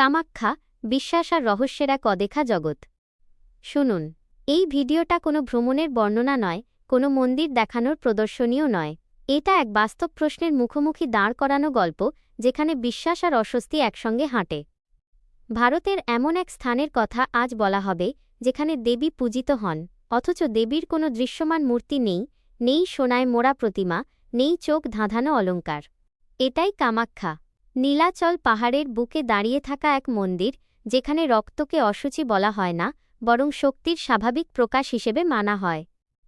কামাখ্যা, বিশ্বাস আর রহস্যের এক অদেখা জগৎ। শুনুন, এই ভিডিওটা কোনো ভ্রমণের বর্ণনা নয়, কোনো মন্দির দেখানোর প্রদর্শনীও নয়। এটা এক বাস্তব প্রশ্নের মুখোমুখি দাঁড় করানো গল্প, যেখানে বিশ্বাস আর অস্বস্তি একসঙ্গে হাঁটে। ভারতের এমন এক স্থানের কথা আজ বলা হবে, যেখানে দেবী পূজিত হন। অথচ দেবীর কোনো দৃশ্যমান মূর্তি নেই নেই সোনায় মোড়া প্রতিমা, নেই চোখ ধাঁধানো অলঙ্কার এটাই কামাখ্যা। নীলাচল পাহাড়ের বুকে দাঁড়িয়ে থাকা এক মন্দির, যেখানে রক্তকে অসুচি বলা হয় না, বরং শক্তির স্বাভাবিক প্রকাশ হিসেবে মানা হয়।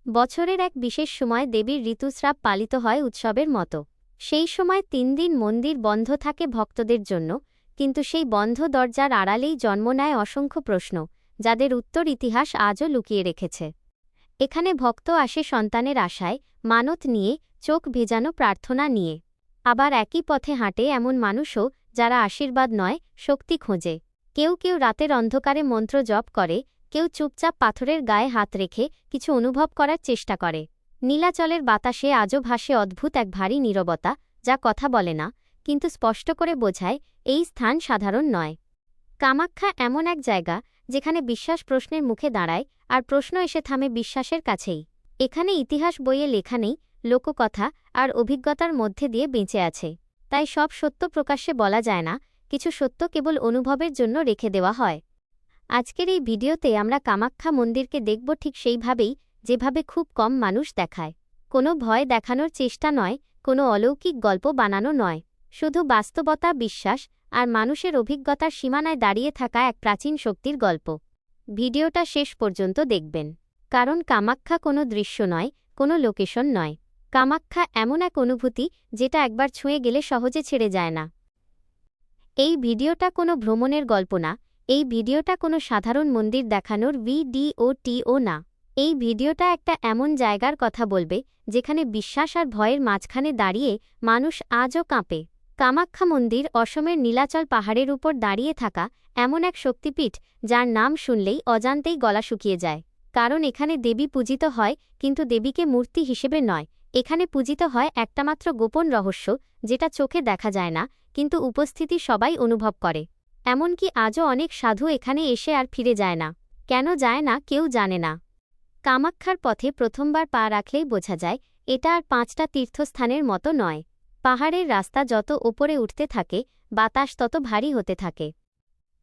বছরের এক বিশেষ সময় দেবীর ঋতুস্রাব পালিত হয় উৎসবের মতো। সেই সময় তিন দিন মন্দির বন্ধ থাকে ভক্তদের জন্য, কিন্তু সেই বন্ধ দরজার আড়ালেই জন্ম নেয় অসংখ্য প্রশ্ন, যাদের উত্তর ইতিহাস আজও লুকিয়ে রেখেছে। এখানে ভক্ত আসে সন্তানের আশায়, মানত নিয়ে, চোখ ভেজানো প্রার্থনা নিয়ে। আবার একই পথে হাঁটে এমন মানুষও যারা আশীর্বাদ নয়, শক্তি খোঁজে। কেউ কেউ রাতের অন্ধকারে মন্ত্র জপ করে, কেউ চুপচাপ পাথরের গায়ে হাত রেখে কিছু অনুভব করার চেষ্টা করে। নীলাচলের বাতাসে আজও ভাসে অদ্ভুত এক ভারী নীরবতা, যা কথা বলে না, কিন্তু স্পষ্ট করে বোঝায়, এই স্থান সাধারণ নয়। কামাখ্যা এমন এক জায়গা, যেখানে বিশ্বাস প্রশ্নের মুখে দাঁড়ায়, আর প্রশ্ন এসে থামে বিশ্বাসের কাছেই। এখানে ইতিহাস বইয়ে লেখা নেই লোককথা আর অভিজ্ঞতার মধ্যে দিয়ে বেঁচে আছে। তাই সব সত্য প্রকাশ্যে বলা যায় না, কিছু সত্য কেবল অনুভবের জন্য রেখে দেওয়া হয়। আজকের এই ভিডিওতে আমরা কামাখ্যা মন্দিরকে দেখব ঠিক সেইভাবেই, যেভাবে খুব কম মানুষ দেখায়। কোনো ভয় দেখানোর চেষ্টা নয়, কোনো অলৌকিক গল্প বানানো নয়। শুধু বাস্তবতা বিশ্বাস আর মানুষের অভিজ্ঞতার সীমানায় দাঁড়িয়ে থাকা এক প্রাচীন শক্তির গল্প। ভিডিওটা শেষ পর্যন্ত দেখবেন। কারণ কামাখ্যা কোনো দৃশ্য নয়, কোনো লোকেশন নয়। কামাখ্যা এমন এক অনুভূতি যেটা একবার ছুঁয়ে গেলে সহজে ছেড়ে যায় না। এই ভিডিওটা কোনো ভ্রমণের গল্প না, এই ভিডিওটা কোনো সাধারণ মন্দির দেখানোর ভিডিওটিও না। এই ভিডিওটা একটা এমন জায়গার কথা বলবে, যেখানে বিশ্বাস আর ভয়ের মাঝখানে দাঁড়িয়ে মানুষ আজও কাঁপে। কামাখ্যা মন্দির অসমের নীলাচল পাহাড়ের উপর দাঁড়িয়ে থাকা এমন এক শক্তিপীঠ, যার নাম শুনলেই অজান্তেই গলা শুকিয়ে যায়। কারণ এখানে দেবী পূজিত হয়, কিন্তু দেবীকে মূর্তি হিসেবে নয় এখানে পূজিত হয় একটামাত্র গোপন রহস্য, যেটা চোখে দেখা যায় না, কিন্তু উপস্থিতি সবাই অনুভব করে। এমনকি আজও অনেক সাধু এখানে এসে আর ফিরে যায় না। কেন যায় না কেউ জানে না। কামাক্ষার পথে প্রথমবার পা রাখলেই বোঝা যায়, এটা আর পাঁচটা তীর্থস্থানের মতো নয়। পাহাড়ের রাস্তা যত ওপরে উঠতে থাকে, বাতাস তত ভারী হতে থাকে।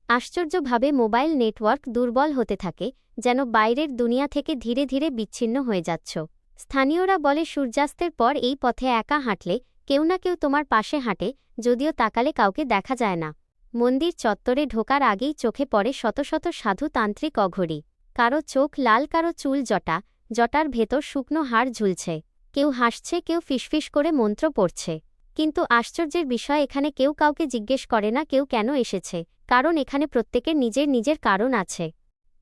আশ্চর্যভাবে মোবাইল নেটওয়ার্ক দুর্বল হতে থাকে, যেন বাইরের দুনিয়া থেকে ধীরে ধীরে বিচ্ছিন্ন হয়ে যাচ্ছ। স্থানীয়রা বলে, সূর্যাস্তের পর এই পথে একা হাঁটলে কেউ না কেউ তোমার পাশে হাঁটে, যদিও তাকালে কাউকে দেখা যায় না। মন্দির চত্বরে ঢোকার আগেই চোখে পড়ে শত শত সাধু তান্ত্রিক অঘরি। কারও চোখ লাল, কারও চুল জটা, জটার ভেতর শুকনো হাড় ঝুলছে। কেউ হাসছে, কেউ ফিসফিস করে মন্ত্র পড়ছে। কিন্তু আশ্চর্যের বিষয়, এখানে কেউ কাউকে জিজ্ঞেস করে না কেউ কেন এসেছে, কারণ এখানে প্রত্যেকের নিজের নিজের কারণ আছে।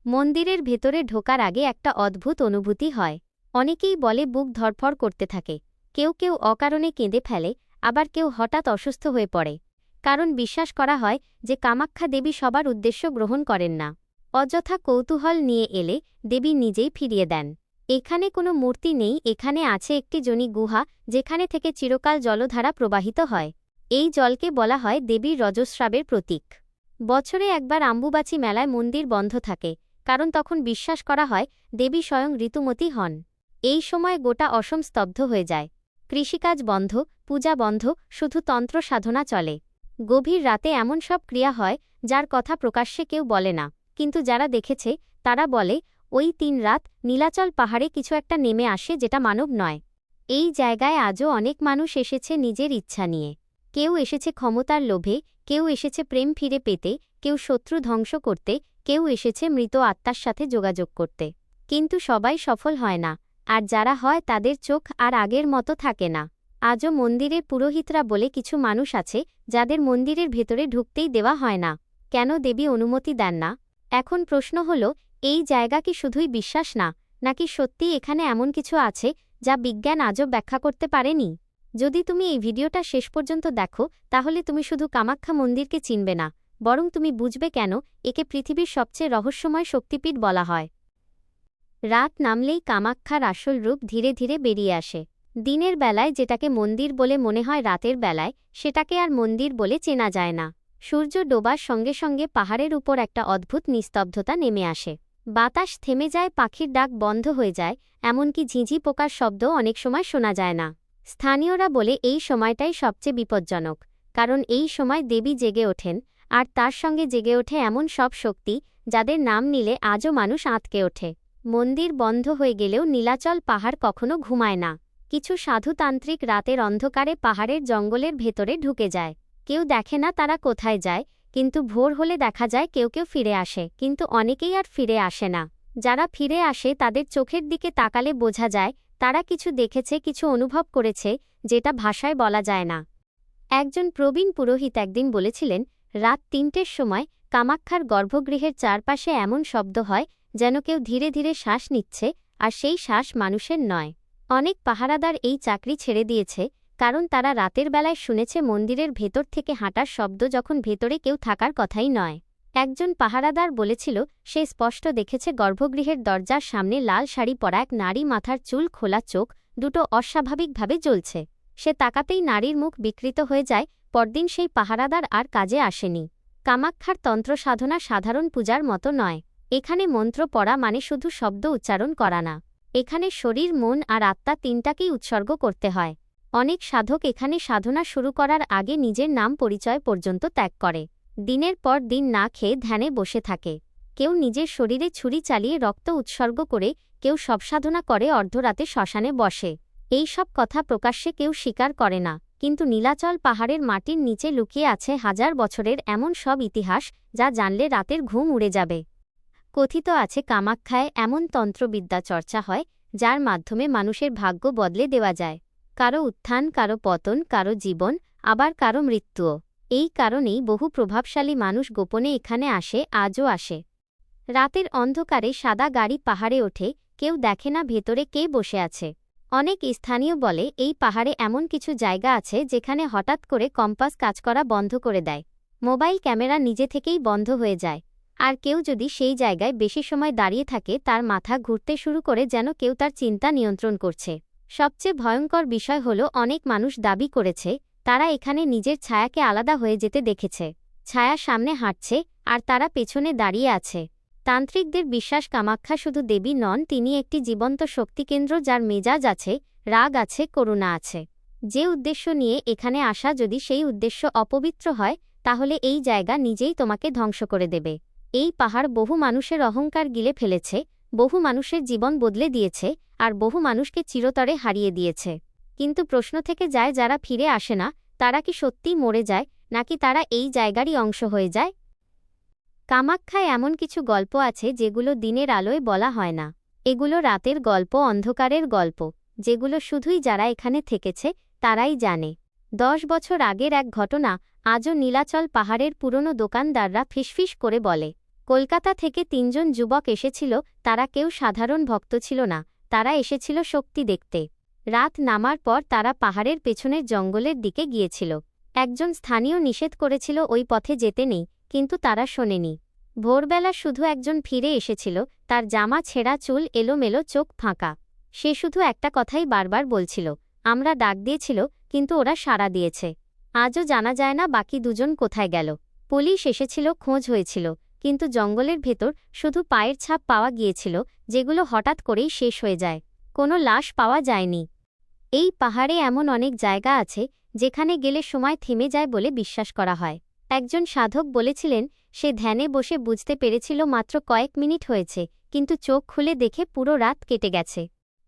মন্দিরের ভেতরে ঢোকার আগে একটা অদ্ভুত অনুভূতি হয়। অনেকেই বলে বুক ধরফর করতে থাকে, কেউ কেউ অকারণে কেঁদে ফেলে, আবার কেউ হঠাৎ অসুস্থ হয়ে পড়ে। কারণ বিশ্বাস করা হয় যে কামাখ্যা দেবী সবার উদ্দেশ্য গ্রহণ করেন না। অযথা কৌতূহল নিয়ে এলে দেবী নিজেই ফিরিয়ে দেন। এখানে কোনো মূর্তি নেই, এখানে আছে একটি জনি গুহা, যেখানে থেকে চিরকাল জলধারা প্রবাহিত হয়। এই জলকে বলা হয় দেবীর রজস্রাবের প্রতীক। বছরে একবার আম্বুবাচি মেলায় মন্দির বন্ধ থাকে, কারণ তখন বিশ্বাস করা হয় দেবী স্বয়ং ঋতুমতী হন। এই সময় গোটা অসম স্তব্ধ হয়ে যায়। কৃষিকাজ বন্ধ, পূজা বন্ধ, শুধু তন্ত্র সাধনা চলে। গভীর রাতে এমন সব ক্রিয়া হয়, যার কথা প্রকাশ্যে কেউ বলে না। কিন্তু যারা দেখেছে, তারা বলে, ওই তিন রাত নীলাচল পাহাড়ে কিছু একটা নেমে আসে যেটা মানব নয়। এই জায়গায় আজও অনেক মানুষ এসেছে নিজের ইচ্ছা নিয়ে। কেউ এসেছে ক্ষমতার লোভে, কেউ এসেছে প্রেম ফিরে পেতে, কেউ শত্রু ধ্বংস করতে, কেউ এসেছে মৃত আত্মার সাথে যোগাযোগ করতে। কিন্তু সবাই সফল হয় না। আর যারা হয় তাদের চোখ আর আগের মতো থাকে না। আজও মন্দিরের পুরোহিতরা বলে কিছু মানুষ আছে, যাদের মন্দিরের ভেতরে ঢুকতেই দেওয়া হয় না। কেন দেবী অনুমতি দেন না? এখন প্রশ্ন হল, এই জায়গা কি শুধুই বিশ্বাস না, নাকি সত্যিই এখানে এমন কিছু আছে, যা বিজ্ঞান আজও ব্যাখ্যা করতে পারেনি? যদি তুমি এই ভিডিওটা শেষ পর্যন্ত দেখো, তাহলে তুমি শুধু কামাখ্যা মন্দিরকে চিনবে না, বরং তুমি বুঝবে কেন একে পৃথিবীর সবচেয়ে রহস্যময় শক্তিপীঠ বলা হয়। রাত নামলেই কামাখ্যার আসল রূপ ধীরে ধীরে বেরিয়ে আসে। দিনের বেলায় যেটাকে মন্দির বলে মনে হয় রাতের বেলায়, সেটাকে আর মন্দির বলে চেনা যায় না। সূর্য ডোবার সঙ্গে সঙ্গে পাহাড়ের উপর একটা অদ্ভুত নিস্তব্ধতা নেমে আসে। বাতাস থেমে যায়, পাখির ডাক বন্ধ হয়ে যায়, এমনকি ঝিঁঝি পোকার শব্দ অনেক সময় শোনা যায় না। স্থানীয়রা বলে এই সময়টাই সবচেয়ে বিপজ্জনক, কারণ এই সময় দেবী জেগে ওঠেন, আর তার সঙ্গে জেগে ওঠে এমন সব শক্তি, যাদের নাম নিলে আজও মানুষ আঁতকে ওঠে। মন্দির বন্ধ হয়ে গেলেও নীলাচল পাহাড় কখনো ঘুমায় না। কিছু সাধুতান্ত্রিক রাতের অন্ধকারে পাহাড়ের জঙ্গলের ভেতরে ঢুকে যায়। কেউ দেখে না তারা কোথায় যায়, কিন্তু ভোর হলে দেখা যায় কেউ কেউ ফিরে আসে, কিন্তু অনেকেই আর ফিরে আসে না। যারা ফিরে আসে তাদের চোখের দিকে তাকালে বোঝা যায়, তারা কিছু দেখেছে, কিছু অনুভব করেছে, যেটা ভাষায় বলা যায় না। একজন প্রবীণ পুরোহিত একদিন বলেছিলেন, রাত তিনটের সময় কামাক্ষার গর্ভগৃহের চারপাশে এমন শব্দ হয় যেন কেউ ধীরে ধীরে শ্বাস নিচ্ছে, আর সেই শ্বাস মানুষের নয়। অনেক পাহারাদার এই চাকরি ছেড়ে দিয়েছে, কারণ তারা রাতের বেলায় শুনেছে মন্দিরের ভেতর থেকে হাঁটার শব্দ যখন ভেতরে কেউ থাকার কথাই নয়। একজন পাহারাদার বলেছিল, সে স্পষ্ট দেখেছে গর্ভগৃহের দরজার সামনে লাল শাড়ি পরা এক নারী মাথার চুল খোলা চোখ, দুটো অস্বাভাবিকভাবে জ্বলছে। সে তাকাতেই নারীর মুখ বিকৃত হয়ে যায়, পরদিন সেই পাহারাদার আর কাজে আসেনি। কামাক্ষার তন্ত্র সাধনা সাধারণ পূজার মতো নয়। এখানে মন্ত্র পড়া মানে শুধু শব্দ উচ্চারণ করা না। এখানে শরীর, মন আর আত্মা তিনটাকেই উৎসর্গ করতে হয়। অনেক সাধক এখানে সাধনা শুরু করার আগে নিজের নাম পরিচয় পর্যন্ত ত্যাগ করে। দিনের পর দিন না খেয়ে ধ্যানে বসে থাকে। কেউ নিজের শরীরে ছুরি চালিয়ে রক্ত উৎসর্গ করে, কেউ সব সাধনা করে অর্ধরাতে শ্মশানে বসে। এই সব কথা প্রকাশ্যে কেউ স্বীকার করে না, কিন্তু নীলাচল পাহাড়ের মাটির নিচে লুকিয়ে আছে হাজার বছরের এমন সব ইতিহাস যা জানলে রাতের ঘুম উড়ে যাবে। কথিত আছে কামাক্ষায় এমন তন্ত্রবিদ্যা চর্চা হয়, যার মাধ্যমে মানুষের ভাগ্য বদলে দেওয়া যায়। কারও উত্থান, কারও পতন, কারও জীবন, আবার কারও মৃত্যুও। এই কারণেই বহু প্রভাবশালী মানুষ গোপনে এখানে আসে, আজও আসে। রাতের অন্ধকারে সাদা গাড়ি পাহাড়ে ওঠে, কেউ দেখে না ভেতরে কে বসে আছে। অনেক স্থানীয় বলে, এই পাহাড়ে এমন কিছু জায়গা আছে, যেখানে হঠাৎ করে কম্পাস কাজ করা বন্ধ করে দেয়। মোবাইল ক্যামেরা নিজে থেকেই বন্ধ হয়ে যায়। আর কেউ যদি সেই জায়গায় বেশি সময় দাঁড়িয়ে থাকে, তার মাথা ঘুরতে শুরু করে যেন কেউ তার চিন্তা নিয়ন্ত্রণ করছে। সবচেয়ে ভয়ঙ্কর বিষয় হল, অনেক মানুষ দাবি করেছে, তারা এখানে নিজের ছায়াকে আলাদা হয়ে যেতে দেখেছে। ছায়া সামনে হাঁটছে, আর তারা পেছনে দাঁড়িয়ে আছে। তান্ত্রিকদের বিশ্বাস কামাক্ষা শুধু দেবী নন, তিনি একটি জীবন্ত শক্তিকেন্দ্র যার মেজাজ আছে, রাগ আছে, করুণা আছে। যে উদ্দেশ্য নিয়ে এখানে আসা, যদি সেই উদ্দেশ্য অপবিত্র হয়, তাহলে এই জায়গা নিজেই তোমাকে ধ্বংস করে দেবে। এই পাহাড় বহু মানুষের অহংকার গিলে ফেলেছে, বহু মানুষের জীবন বদলে দিয়েছে, আর বহু মানুষকে চিরতরে হারিয়ে দিয়েছে। কিন্তু প্রশ্ন থেকে যায়, যারা ফিরে আসে না, তারা কি সত্যিই মরে যায়, নাকি তারা এই জায়গারই অংশ হয়ে যায়? কামাক্ষায় এমন কিছু গল্প আছে, যেগুলো দিনের আলোয় বলা হয় না। এগুলো রাতের গল্প, অন্ধকারের গল্প, যেগুলো শুধুই যারা এখানে থেকেছে, তারাই জানে। দশ বছর আগের এক ঘটনা আজও নীলাচল পাহাড়ের পুরনো দোকানদাররা ফিসফিস করে বলে। কলকাতা থেকে তিনজন যুবক এসেছিল, তারা কেউ সাধারণ ভক্ত ছিল না, তারা এসেছিল শক্তি দেখতে। রাত নামার পর তারা পাহাড়ের পেছনের জঙ্গলের দিকে গিয়েছিল। একজন স্থানীয় নিষেধ করেছিল ওই পথে যেতে নেই, কিন্তু তারা শোনেনি। ভোরবেলা শুধু একজন ফিরে এসেছিল, তার জামা ছেঁড়া চুল এলোমেলো চোখ ফাঁকা। সে শুধু একটা কথাই বারবার বলছিল আমরা ডাক দিয়েছিল, কিন্তু ওরা সাড়া দিয়েছে। আজও জানা যায় না বাকি দুজন কোথায় গেল। পুলিশ এসেছিল, খোঁজ হয়েছিল, কিন্তু জঙ্গলের ভেতর শুধু পায়ের ছাপ পাওয়া গিয়েছিল, যেগুলো হঠাৎ করেই শেষ হয়ে যায়। কোনো লাশ পাওয়া যায়নি। এই পাহাড়ে এমন অনেক জায়গা আছে, যেখানে গেলে সময় থেমে যায় বলে বিশ্বাস করা হয়। একজন সাধক বলেছিলেন, সে ধ্যানে বসে বুঝতে পেরেছিল মাত্র কয়েক মিনিট হয়েছে, কিন্তু চোখ খুলে দেখে পুরো রাত কেটে গেছে।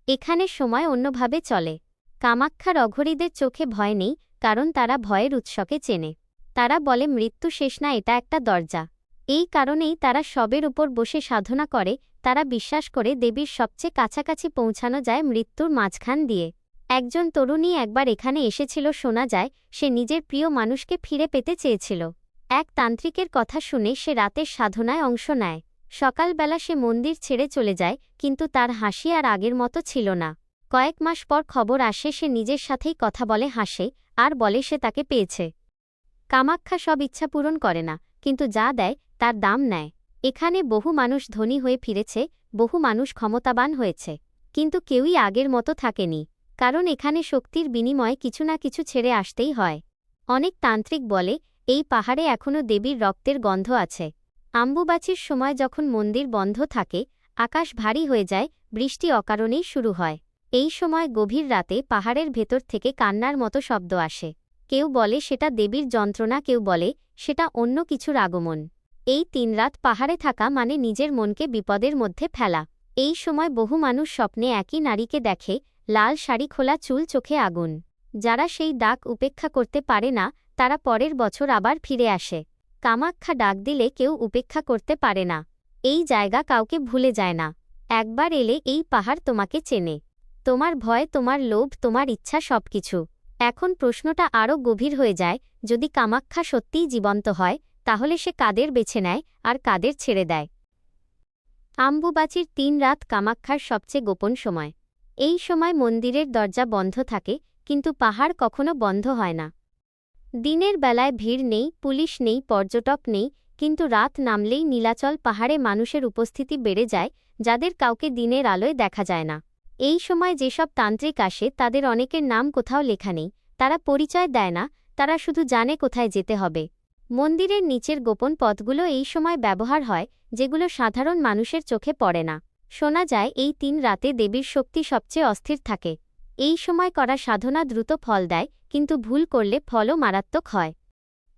এখানে সময় অন্যভাবে চলে। কামাক্ষার অঘরীদের চোখে ভয় নেই, কারণ তারা ভয়ের উৎসকে চেনে। তারা বলে, মৃত্যু শেষ না, এটা একটা দরজা। এই কারণেই তারা সবের উপর বসে সাধনা করে, তারা বিশ্বাস করে দেবীর সবচেয়ে কাছাকাছি পৌঁছানো যায় মৃত্যুর মাঝখান দিয়ে। একজন তরুণী একবার এখানে এসেছিল, শোনা যায়, সে নিজের প্রিয় মানুষকে ফিরে পেতে চেয়েছিল। এক তান্ত্রিকের কথা শুনে সে রাতের সাধনায় অংশ নেয়। সকালবেলা সে মন্দির ছেড়ে চলে যায়, কিন্তু তার হাসি আর আগের মতো ছিল না। কয়েক মাস পর খবর আসে সে নিজের সাথেই কথা বলে, হাসে, আর বলে সে তাকে পেয়েছে। কামাক্ষা সব ইচ্ছা পূরণ করে না, কিন্তু যা দেয়, তার দাম নেয়। এখানে বহু মানুষ ধনী হয়ে ফিরেছে, বহু মানুষ ক্ষমতাবান হয়েছে, কিন্তু কেউই আগের মতো থাকেনি, কারণ এখানে শক্তির বিনিময়ে কিছু না কিছু ছেড়ে আসতেই হয়। অনেক তান্ত্রিক বলে, এই পাহাড়ে এখনও দেবীর রক্তের গন্ধ আছে। আম্বুবাচির সময় যখন মন্দির বন্ধ থাকে, আকাশ ভারী হয়ে যায়, বৃষ্টি অকারণেই শুরু হয়। এই সময় গভীর রাতে পাহাড়ের ভেতর থেকে কান্নার মতো শব্দ আসে। কেউ বলে সেটা দেবীর যন্ত্রণা, কেউ বলে সেটা অন্য কিছুর আগমন। এই তিন রাত পাহাড়ে থাকা মানে নিজের মনকে বিপদের মধ্যে ফেলা। এই সময় বহু মানুষ স্বপ্নে একই নারীকে দেখে, লাল শাড়ি খোলা চুল চোখে আগুন। যারা সেই ডাক উপেক্ষা করতে পারে না, তারা পরের বছর আবার ফিরে আসে। কামাক্ষা ডাক দিলে কেউ উপেক্ষা করতে পারে না। এই জায়গা কাউকে ভুলে যায় না। একবার এলে এই পাহাড় তোমাকে চেনে। তোমার ভয়, তোমার লোভ, তোমার ইচ্ছা সবকিছু। এখন প্রশ্নটা আরও গভীর হয়ে যায়, যদি কামাক্ষা সত্যিই জীবন্ত হয়, তাহলে সে কাদের বেছে নেয় আর কাদের ছেড়ে দেয়? আম্বুবাচির তিন রাত কামাক্ষার সবচেয়ে গোপন সময়। এই সময় মন্দিরের দরজা বন্ধ থাকে, কিন্তু পাহাড় কখনো বন্ধ হয় না। দিনের বেলায় ভিড় নেই, পুলিশ নেই, পর্যটক নেই, কিন্তু রাত নামলেই নীলাচল পাহাড়ে মানুষের উপস্থিতি বেড়ে যায়, যাদের কাউকে দিনের আলোয় দেখা যায় না। এই সময় যেসব তান্ত্রিক আসে, তাদের অনেকের নাম কোথাও লেখা নেই। তারা পরিচয় দেয় না, তারা শুধু জানে কোথায় যেতে হবে। মন্দিরের নিচের গোপন পথগুলো এই সময় ব্যবহার হয়, যেগুলো সাধারণ মানুষের চোখে পড়ে না। শোনা যায়, এই তিন রাতে দেবীর শক্তি সবচেয়ে অস্থির থাকে। এই সময় করা সাধনা দ্রুত ফল দেয়, কিন্তু ভুল করলে ফলও মারাত্মক হয়।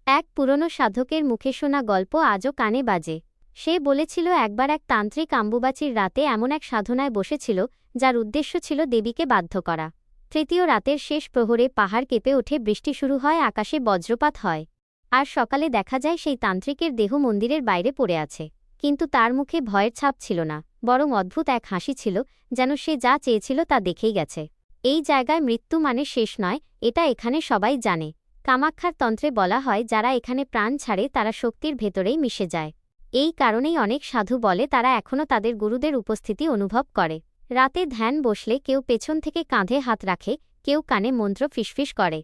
এক পুরনো সাধকের মুখে শোনা গল্প আজও কানে বাজে। সে বলেছিল, একবার এক তান্ত্রিক আম্বুবাচির রাতে এমন এক সাধনায় বসেছিল, যার উদ্দেশ্য ছিল দেবীকে বাধ্য করা। তৃতীয় রাতের শেষ প্রহরে পাহাড় কেঁপে ওঠে, বৃষ্টি শুরু হয়, আকাশে বজ্রপাত হয়। আর সকালে দেখা যায়, সেই তান্ত্রিকের দেহ মন্দিরের বাইরে পড়ে আছে। কিন্তু তার মুখে ভয়ের ছাপ ছিল না, বরং অদ্ভুত এক হাসি ছিল, যেন সে যা চেয়েছিল তা দেখেই গেছে। এই জায়গায় মৃত্যু মানে শেষ নয়, এটা এখানে সবাই জানে। কামাক্ষার তন্ত্রে বলা হয়, যারা এখানে প্রাণ ছাড়ে, তারা শক্তির ভেতরেই মিশে যায়। এই কারণেই অনেক সাধু বলে তারা এখনও তাদের গুরুদের উপস্থিতি অনুভব করে। রাতে ধ্যান বসলে কেউ পেছন থেকে কাঁধে হাত রাখে, কেউ কানে মন্ত্র ফিসফিস করে।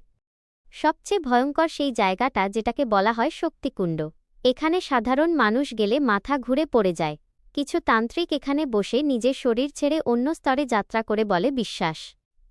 সবচেয়ে ভয়ঙ্কর সেই জায়গাটা যেটাকে বলা হয় শক্তিকুণ্ড। এখানে সাধারণ মানুষ গেলে মাথা ঘুরে পড়ে যায়। কিছু তান্ত্রিক এখানে বসে নিজের শরীর ছেড়ে অন্য স্তরে যাত্রা করে বলে বিশ্বাস।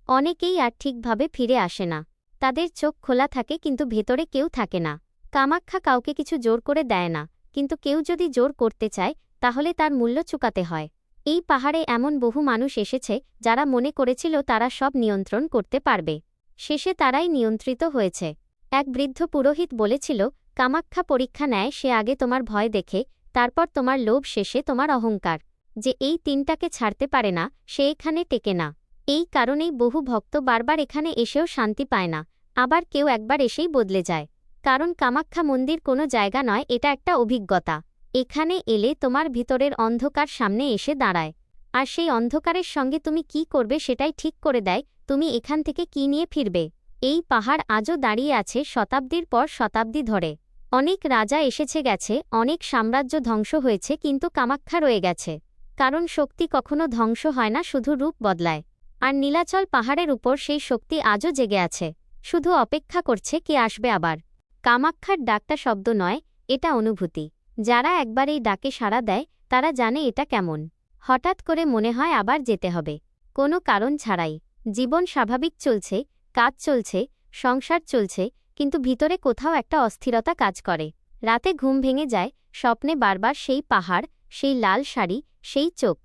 অনেকেই আর ঠিকভাবে ফিরে আসে না। তাদের চোখ খোলা থাকে কিন্তু ভেতরে কেউ থাকে না। কামাক্ষা কাউকে কিছু জোর করে দেয় না। কিন্তু কেউ যদি জোর করতে চায়, তাহলে তার মূল্য চুকাতে হয়। এই পাহাড়ে এমন বহু মানুষ এসেছে, যারা মনে করেছিল তারা সব নিয়ন্ত্রণ করতে পারবে। শেষে তারাই নিয়ন্ত্রিত হয়েছে। এক বৃদ্ধ পুরোহিত বলেছিল কামাক্ষা পরীক্ষা নেয়, সে আগে তোমার ভয় দেখে, তারপর তোমার লোভ শেষে তোমার অহংকার। যে এই তিনটাকে ছাড়তে পারে না, সে এখানে টেকে না। এই কারণেই বহু ভক্ত বারবার এখানে এসেও শান্তি পায় না। আবার কেউ একবার এসেই বদলে যায়। কারণ কামাক্ষা মন্দির কোনো জায়গা নয়, এটা একটা অভিজ্ঞতা। এখানে এলে তোমার ভিতরের অন্ধকার সামনে এসে দাঁড়ায়। আর সেই অন্ধকারের সঙ্গে তুমি কি করবে সেটাই ঠিক করে দেয়, তুমি এখান থেকে কি নিয়ে ফিরবে। এই পাহাড় আজও দাঁড়িয়ে আছে শতাব্দীর পর শতাব্দী ধরে। অনেক রাজা এসেছে গেছে, অনেক সাম্রাজ্য ধ্বংস হয়েছে কিন্তু কামাক্ষা রয়ে গেছে। কারণ শক্তি কখনো ধ্বংস হয় না, শুধু রূপ বদলায়। আর নীলাচল পাহাড়ের উপর সেই শক্তি আজও জেগে আছে। শুধু অপেক্ষা করছে কে আসবে আবার। কামাক্ষার ডাকটা শব্দ নয়, এটা অনুভূতি। যারা একবার এই ডাকে সাড়া দেয়, তারা জানে এটা কেমন। হঠাৎ করে মনে হয় আবার যেতে হবে। কোনো কারণ ছাড়াই। জীবন স্বাভাবিক চলছে, কাজ চলছে, সংসার চলছে, কিন্তু ভিতরে কোথাও একটা অস্থিরতা কাজ করে। রাতে ঘুম ভেঙে যায়, স্বপ্নে বারবার সেই পাহাড়, সেই লাল শাড়ি, সেই চোখ।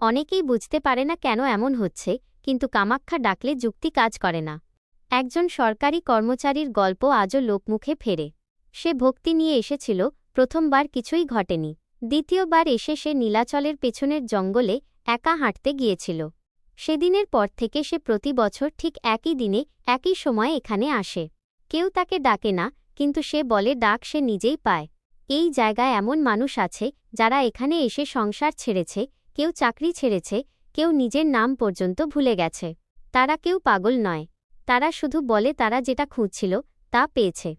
অনেকেই বুঝতে পারে না কেন এমন হচ্ছে, কিন্তু কামাক্ষা ডাকলে যুক্তি কাজ করে না। একজন সরকারি কর্মচারীর গল্প আজও লোকমুখে ফেরে। সে ভক্তি নিয়ে এসেছিল, প্রথমবার কিছুই ঘটেনি। দ্বিতীয়বার এসে সে নীলাচলের পেছনের জঙ্গলে একা হাঁটতে গিয়েছিল। সেদিনের পর থেকে সে প্রতি বছর ঠিক একই দিনে, একই সময়ে এখানে আসে। কেউ তাকে ডাকে না, কিন্তু সে বলে ডাক সে নিজেই পায়। এই জায়গায় এমন মানুষ আছে, যারা এখানে এসে সংসার ছেড়েছে, কেউ চাকরি ছেড়েছে, কেউ নিজের নাম পর্যন্ত ভুলে গেছে। তারা কেউ পাগল নয়। তারা শুধু বলে তারা যেটা খুঁজছিল, তা পেয়েছে।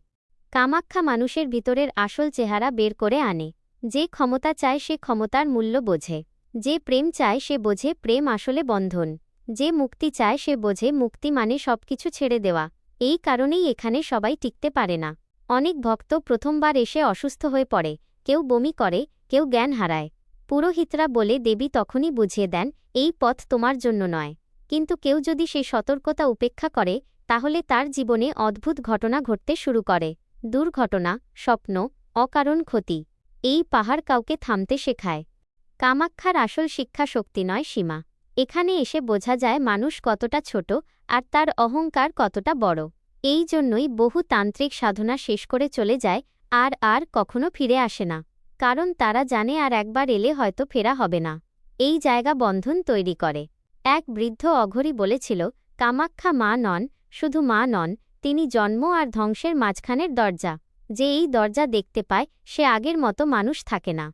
কামাক্ষা মানুষের ভিতরের আসল চেহারা বের করে আনে। যে ক্ষমতা চায় সে ক্ষমতার মূল্য বোঝে। যে প্রেম চায় সে বোঝে প্রেম আসলে বন্ধন। যে মুক্তি চায় সে বোঝে মুক্তি মানে সবকিছু ছেড়ে দেওয়া। এই কারণেই এখানে সবাই টিকতে পারে না। অনেক ভক্ত প্রথমবার এসে অসুস্থ হয়ে পড়ে, কেউ বমি করে, কেউ জ্ঞান হারায়। পুরোহিতরা বলে, দেবী তখনই বুঝিয়ে দেন, এই পথ তোমার জন্য নয়। কিন্তু কেউ যদি সেই সতর্কতা উপেক্ষা করে, তাহলে তার জীবনে অদ্ভুত ঘটনা ঘটতে শুরু করে। দুর্ঘটনা, স্বপ্ন, অকারণ ক্ষতি, এই পাহাড় কাউকে থামতে শেখায়। কামাক্ষার আসল শিক্ষা শক্তি নয় সীমা। এখানে এসে বোঝা যায় মানুষ কতটা ছোট আর তার অহংকার কতটা বড়। এই জন্যই বহু তান্ত্রিক সাধনা শেষ করে চলে যায় আর আর কখনো ফিরে আসে না। কারণ তারা জানে আর একবার এলে হয়তো ফেরা হবে না। এই জায়গা বন্ধন তৈরি করে। এক বৃদ্ধ অঘরী বলেছিল কামাক্ষা মা নন, শুধু মা নন, তিনি জন্ম আর ধ্বংসের মাঝখানের দরজা। যে এই দরজা দেখতে পায়, সে আগের মতো মানুষ থাকে না।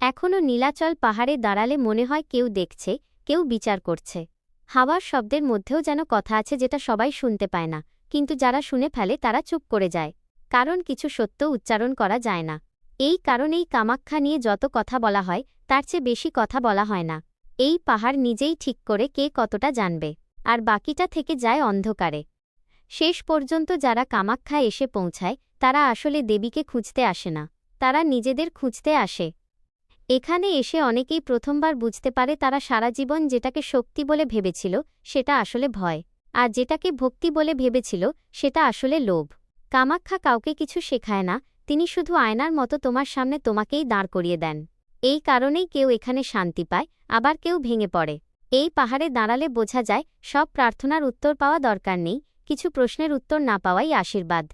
এখনও নীলাচল পাহাড়ে দাঁড়ালে মনে হয় কেউ দেখছে, কেউ বিচার করছে। হাওয়ার শব্দের মধ্যেও যেন কথা আছে যেটা সবাই শুনতে পায় না, কিন্তু যারা শুনে ফেলে তারা চুপ করে যায়। কারণ কিছু সত্য উচ্চারণ করা যায় না। এই কারণেই কামাক্ষা নিয়ে যত কথা বলা হয়, তার চেয়ে বেশি কথা বলা হয় না। এই পাহাড় নিজেই ঠিক করে কে কতটা জানবে, আর বাকিটা থেকে যায় অন্ধকারে। শেষ পর্যন্ত যারা কামাক্ষায় এসে পৌঁছায়, তারা আসলে দেবীকে খুঁজতে আসে না, তারা নিজেদের খুঁজতে আসে। এখানে এসে অনেকেই প্রথমবার বুঝতে পারে তারা সারা জীবন যেটাকে শক্তি বলে ভেবেছিল, সেটা আসলে ভয়, আর যেটাকে ভক্তি বলে ভেবেছিল, সেটা আসলে লোভ। কামাক্ষা কাউকে কিছু শেখায় না, তিনি শুধু আয়নার মতো তোমার সামনে তোমাকেই দাঁড় করিয়ে দেন। এই কারণেই কেউ এখানে শান্তি পায়, আবার কেউ ভেঙে পড়ে। এই পাহাড়ে দাঁড়ালে বোঝা যায়, সব প্রার্থনার উত্তর পাওয়া দরকার নেই, কিছু প্রশ্নের উত্তর না পাওয়াই আশীর্বাদ।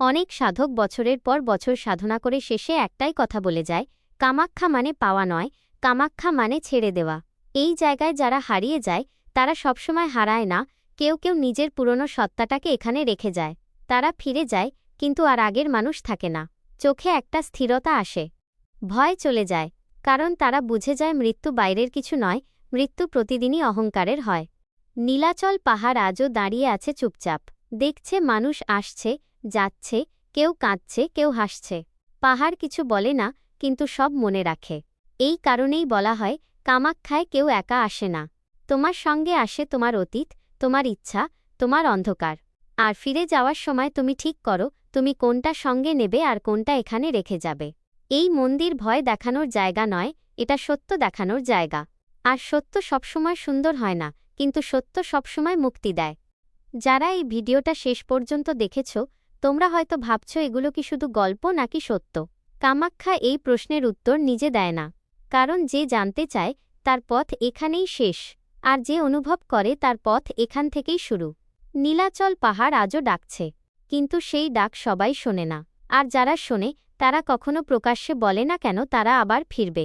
অনেক সাধক বছরের পর বছর সাধনা করে শেষে একটাই কথা বলে যায় কামাক্ষা মানে পাওয়া নয় কামাক্ষা মানে ছেড়ে দেওয়া। এই জায়গায় যারা হারিয়ে যায়, তারা সবসময় হারায় না, কেউ কেউ নিজের পুরনো সত্তাটাকে এখানে রেখে যায়। তারা ফিরে যায়, কিন্তু আর আগের মানুষ থাকে না। চোখে একটা স্থিরতা আসে। ভয় চলে যায়, কারণ তারা বুঝে যায় মৃত্যু বাইরের কিছু নয়, মৃত্যু প্রতিদিনই অহংকারের হয়। নীলাচল পাহাড় আজও দাঁড়িয়ে আছে চুপচাপ। দেখছে মানুষ আসছে, যাচ্ছে, কেউ কাঁদছে, কেউ হাসছে। পাহাড় কিছু বলে না, কিন্তু সব মনে রাখে। এই কারণেই বলা হয় কামাক্ষায় কেউ একা আসে না। তোমার সঙ্গে আসে তোমার অতীত, তোমার ইচ্ছা, তোমার অন্ধকার। আর ফিরে যাওয়ার সময় তুমি ঠিক করো, তুমি কোনটা সঙ্গে নেবে আর কোনটা এখানে রেখে যাবে। এই মন্দির ভয় দেখানোর জায়গা নয়, এটা সত্য দেখানোর জায়গা। আর সত্য সবসময় সুন্দর হয় না, কিন্তু সত্য সবসময় মুক্তি দেয়। যারা এই ভিডিওটা শেষ পর্যন্ত দেখেছ, তোমরা হয়তো ভাবছ এগুলো কি শুধু গল্প নাকি সত্য। কামাক্ষা এই প্রশ্নের উত্তর নিজে দেয় না। কারণ যে জানতে চায়, তার পথ এখানেই শেষ, আর যে অনুভব করে তার পথ এখান থেকেই শুরু। নীলাচল পাহাড় আজও ডাকছে, কিন্তু সেই ডাক সবাই শোনে না, আর যারা শোনে তারা কখনো প্রকাশ্যে বলে না কেন তারা আবার ফিরবে।